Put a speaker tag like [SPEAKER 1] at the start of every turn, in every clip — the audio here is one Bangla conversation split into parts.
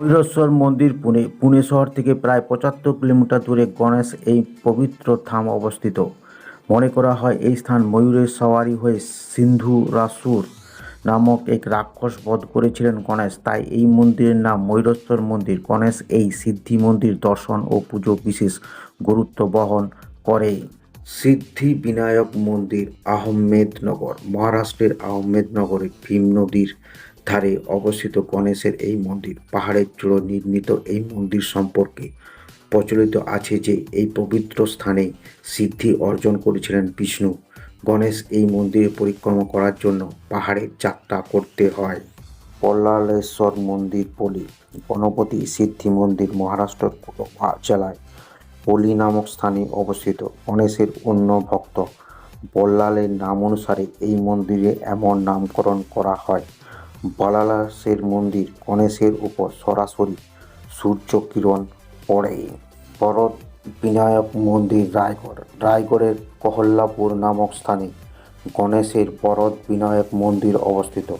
[SPEAKER 1] ভৈরবেশ্বর মন্দির পুনে পুনে শহর থেকে প্রায় পঁচাত্তর কিলোমিটার দূরে গণেশ এই পবিত্র ধাম অবস্থিত। মনে করা হয় এই স্থান ময়ূরের সওয়ারি হয়ে সিন্ধু রাসুর নামক এক রাক্ষস বধ করেছিলেন গণেশ। তাই এই মন্দিরের নাম ময়ূরেশ্বর মন্দির। গণেশ এই সিদ্ধি মন্দির দর্শন ও পুজো বিশেষ গুরুত্ব বহন করে। সিদ্ধি বিনায়ক মন্দির আহমেদনগর। মহারাষ্ট্রের আহমেদনগরে ভীম নদীর ধারে অবস্থিত গণেশের এই মন্দির, পাহাড়ের চূড়ো নির্মিত এই মন্দির সম্পর্কে প্রচলিত আছে যে এই পবিত্র স্থানে সিদ্ধি অর্জন করেছিলেন বিষ্ণু। গণেশ এই মন্দিরে পরিক্রমা করার জন্য পাহাড়ের যাত্রা করতে হয়। পল্লালেশ্বর মন্দির পলি গণপতি সিদ্ধি মন্দির মহারাষ্ট্রের জেলায় পলি নামক স্থানে অবস্থিত। গণেশের অন্য ভক্ত বল্লালের নাম অনুসারে এই মন্দিরে এমন নামকরণ করা হয়। বলালাসের মন্দির গণেশের উপর সরাসরি সূর্য কিরণ পড়ে। বরদ বিনায়ক মন্দির রায়গড়। রায়গড়ের কহল্লাপুর নামক স্থানে গণেশের বরদ বিনায়ক মন্দির অবস্থিত।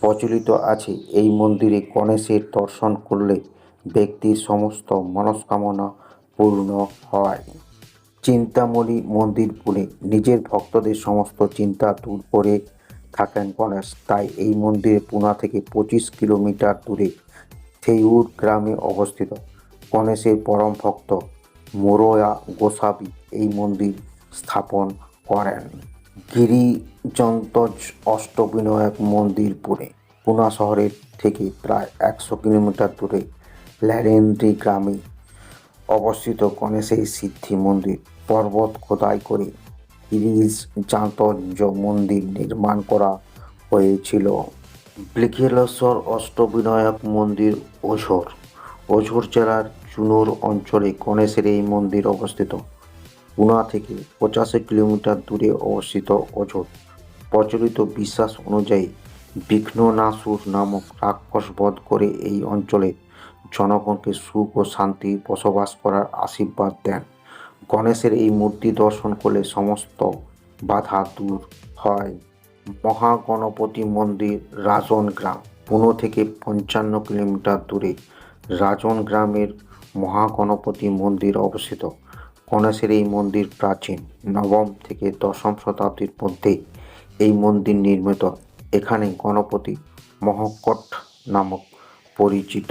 [SPEAKER 1] প্রচলিত আছে এই মন্দিরে গণেশের দর্শন করলে ব্যক্তির সমস্ত মনস্কামনা পূর্ণ হয়। চিন্তামণি মন্দির পুনে নিজের ভক্তদের সমস্ত চিন্তা দূর করে থাকেন গণেশ তাই এই মন্দিরে পুনা থেকে পঁচিশ কিলোমিটার দূরে থেউর গ্রামে অবস্থিত। গণেশের পরম ভক্ত মোরয়া গোসাবি এই মন্দির স্থাপন করেন। গিরিজন্তজ অষ্টবিনায়ক মন্দির পুনে। পুনা শহরের থেকে প্রায় একশো কিলোমিটার দূরে ল্যারেন্দ্রি গ্রামে অবস্থিত গণেশের সিদ্ধি মন্দির। পর্বত খোদাই করে গিরিজ জাতঞ্জ মন্দির নির্মাণ করা হয়েছিল। ব্লিখেলেশ্বর অষ্টবিনায়ক মন্দির, ওঝর। ওঝর জেলার চুনুর অঞ্চলে গণেশের এই মন্দির অবস্থিত। পুনা থেকে পঁচাশি কিলোমিটার দূরে অবস্থিত ওঝর। প্রচলিত বিশ্বাস অনুযায়ী বিঘ্ননাসুর নামক রাক্ষস বধ করে এই অঞ্চলে জনগণকে সুখ ও শান্তি বসবাস করার আশীর্বাদ দেন। গণেশের এই মূর্তি দর্শন করলে সমস্ত বাধা দূর হয়। মহাগণপতি মন্দির রাজন গ্রাম, পুনো থেকে পঞ্চান্ন কিলোমিটার দূরে। রাজন গ্রামের মহাগণপতি মন্দির অবস্থিত। গণেশের এই মন্দির প্রাচীন নবম থেকে দশম শতাব্দীর মধ্যে এই মন্দির নির্মিত। এখানে গণপতি মহকট নামক পরিচিত।